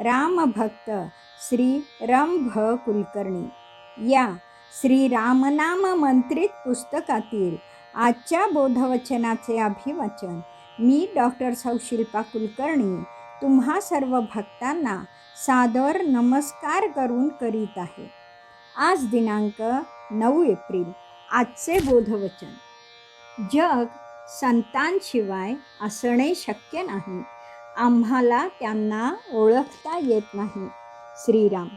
रामभक्त श्री रंभ कुलकर्णी. या श्री रामनाम मंत्रित पुस्तकातील आजच्या बोधवचनाचे अभिवचन मी डॉक्टर सौशिल्पा कुलकर्णी तुम्हा सर्व भक्तांना सादर नमस्कार करून करीत आहे. आज दिनांक नऊ एप्रिल आजचे बोधवचन. जग संतांशिवाय असणे शक्य नाही. आम्हाला त्यांना ओळखता येत नाही. श्रीराम.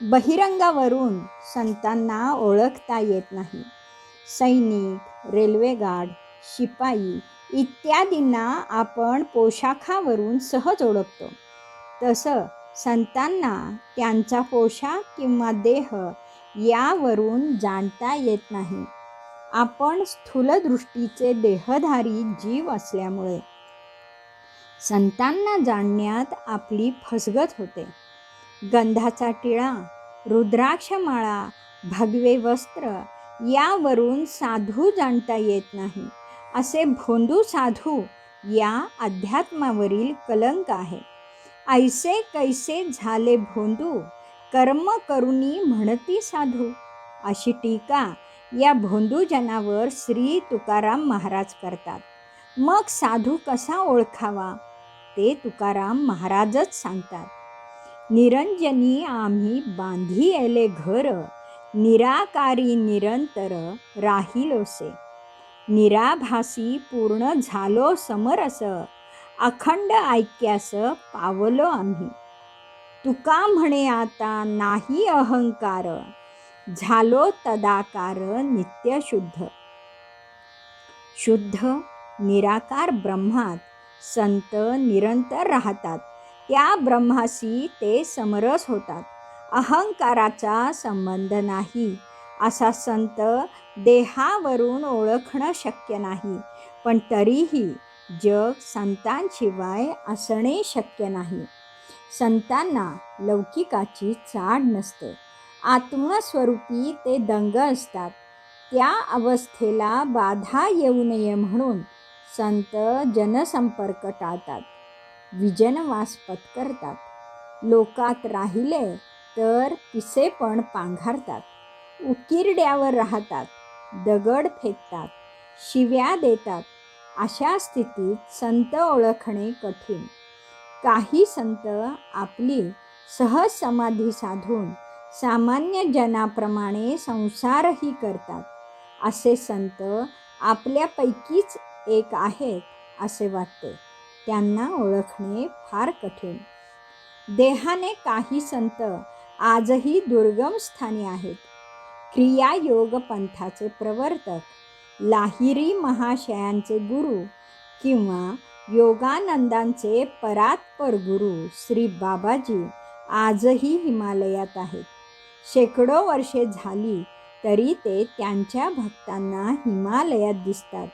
बहिरंगावरून संतांना ओळखता येत नाही. सैनिक रेल्वेगार्ड शिपाई इत्यादींना आपण पोशाखावरून सहज ओळखतो. तसं संतांना त्यांचा पोशाख किंवा देह यावरून जाणता येत नाही. आपण स्थूलदृष्टीचे देहधारी जीव असल्यामुळे. संतांना जाणण्यात आपली फसगत होते. गंधाचा टिळा रुद्राक्षमाळा भगवे वस्त्र यावरून साधू जाणता येत नाही. असे भोंदू साधू या अध्यात्मावरील कलंक आहे. ऐसे कैसे झाले भोंदू कर्म करुणी म्हणती साधू. अशी टीका या भोंदूजनावर श्री तुकाराम महाराज करतात. मग साधू कसा ओळखावा? ते तुकाराम महाराजच सांगतात. निरंजनी आम्ही बांधी आले घर निराकारी निरंतर राहिलोसे. निराभासी पूर्ण झालो समरस अखंड ऐक्यास पावलो आम्ही. तुका म्हणे आता नाही अहंकार झालो तदाकार नित्यशुद्ध. शुद्ध निराकार ब्रह्मात संत निरंतर राहतात. त्या ब्रह्माशी ते समरस होतात. अहंकाराचा संबंध नाही. असा संत देहावरून ओळखणं शक्य नाही. पण तरीही जग संतांशिवाय असणे शक्य नाही. संतांना लौकिकाची चाड नसते. आत्मस्वरूपी ते दंग असतात. त्या अवस्थेला बाधा येऊ नये म्हणून संत जनसंपर्क टाळतात विजनवास पत्करतात. लोकात राहिले तर पिसेपण पांघारतात. उकिरड्यावर राहतात दगड फेकतात शिव्या देतात. अशा स्थितीत संत ओळखणे कठीण. काही संत आपली सहज समाधी साधून सामान्य जनाप्रमाणे संसारही करतात. असे संत आपल्यापैकीच एक आहेत असे वाटते. त्यांना ओळखणे फार कठीण. देहाने काही संत आजही दुर्गम स्थानी आहेत. क्रियायोग पंथाचे प्रवर्तक लाहिरी महाशयांचे गुरु किंवा योगानंदांचे परात्पर गुरु श्री बाबाजी आजही हिमालयात आहेत. शेकडो वर्षे झाली तरी ते त्यांच्या भक्तांना हिमालयात दिसतात.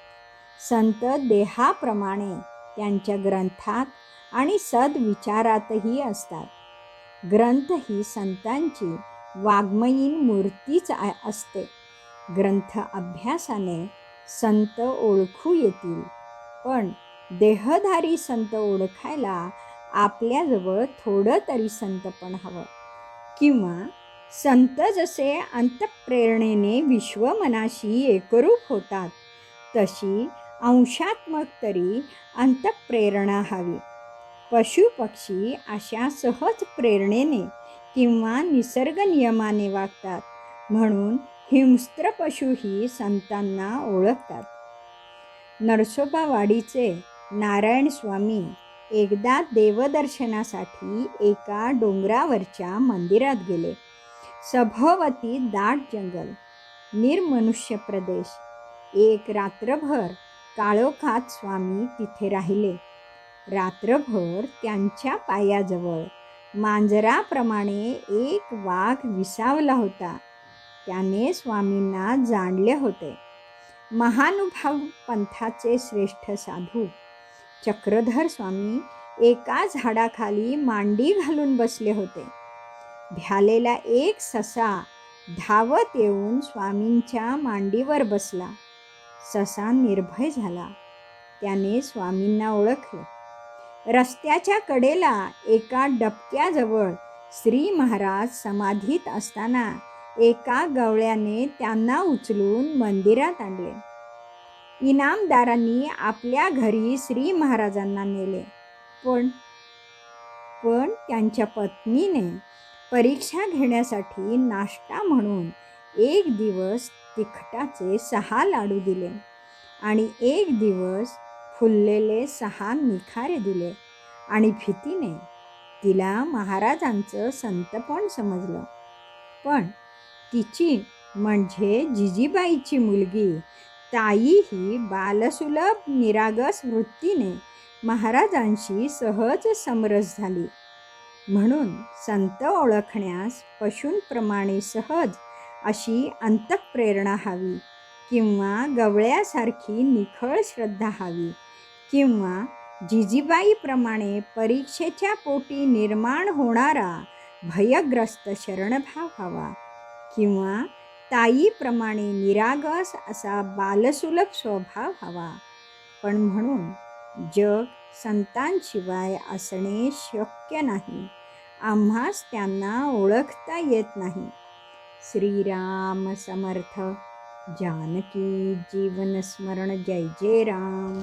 संत देहाप्रमाणे त्यांच्या ग्रंथात आणि सद्विचारातही असतात. ग्रंथ ही संतांची वाङ्मयीन मूर्तीच असते. ग्रंथ अभ्यासाने संत ओळखू येतील पण देहधारी संत ओळखायला आपल्याजवळ थोडं तरी संतपण हवं. किंवा संत जसे अंतप्रेरणेने विश्वमनाशी एकरूप होतात तशी अंशात्मक तरी अंतप्रेरणा हवी. पशुपक्षी अशा सहज प्रेरणेने किंवा निसर्ग नियमाने वागतात म्हणून हिंस्त्र पशुही संतांना ओळखतात. नरसोबावाडीचे नारायण स्वामी एकदा देवदर्शनासाठी एका डोंगरावरच्या मंदिरात गेले. सभोवती दाट जंगल निर्मनुष्य प्रदेश. एक रात्रभर काळोखात स्वामी तिथे राहिले. रात्रभर त्यांच्या पायाजवळ मांजराप्रमाणे एक वाघ विसावला होता. त्याने स्वामींना जाणले होते. महानुभाव पंथाचे श्रेष्ठ साधू. चक्रधर स्वामी एका झाडाखाली मांडी घालून बसले होते. भ्यालेला एक ससा धावत येऊन स्वामींच्या मांडीवर बसला. ससा निर्भय झाला. त्याने स्वामींना ओळखले. रस्त्याच्या कडेला एका डबक्याजवळ श्री महाराज समाधीत असताना एका गवळ्याने त्यांना उचलून मंदिरात आणले. इनामदारांनी आपल्या घरी श्री महाराजांना नेले. पण पण त्यांच्या पत्नीने परीक्षा घेण्यासाठी नाश्ता म्हणून एक दिवस तिखटाचे सहा लाडू दिले आणि एक दिवस फुललेले सहा निखारे दिले आणि भीतीने तिला महाराजांचं संतपण समजलं. पण तिची म्हणजे जिजीबाईची मुलगी ताई ही बालसुलभ निरागस वृत्तीने महाराजांशी सहज समरस झाली. म्हणून संत ओळखण्यास पशूंप्रमाणे सहज अशी अंतःप्रेरणा हवी किंवा गवळ्यासारखी निखळ श्रद्धा हवी किंवा जिजीबाईप्रमाणे परीक्षेच्या पोटी निर्माण होणारा भयग्रस्त शरणभाव हवा किंवा ताईप्रमाणे निरागस असा बालसुलभ स्वभाव हवा. पण म्हणून जग संतांशिवाय असणे शक्य नाही. आम्हास त्यांना ओळखता येत नाही. श्रीराम समर्थ जानकी जीवन स्मरण। जय जय राम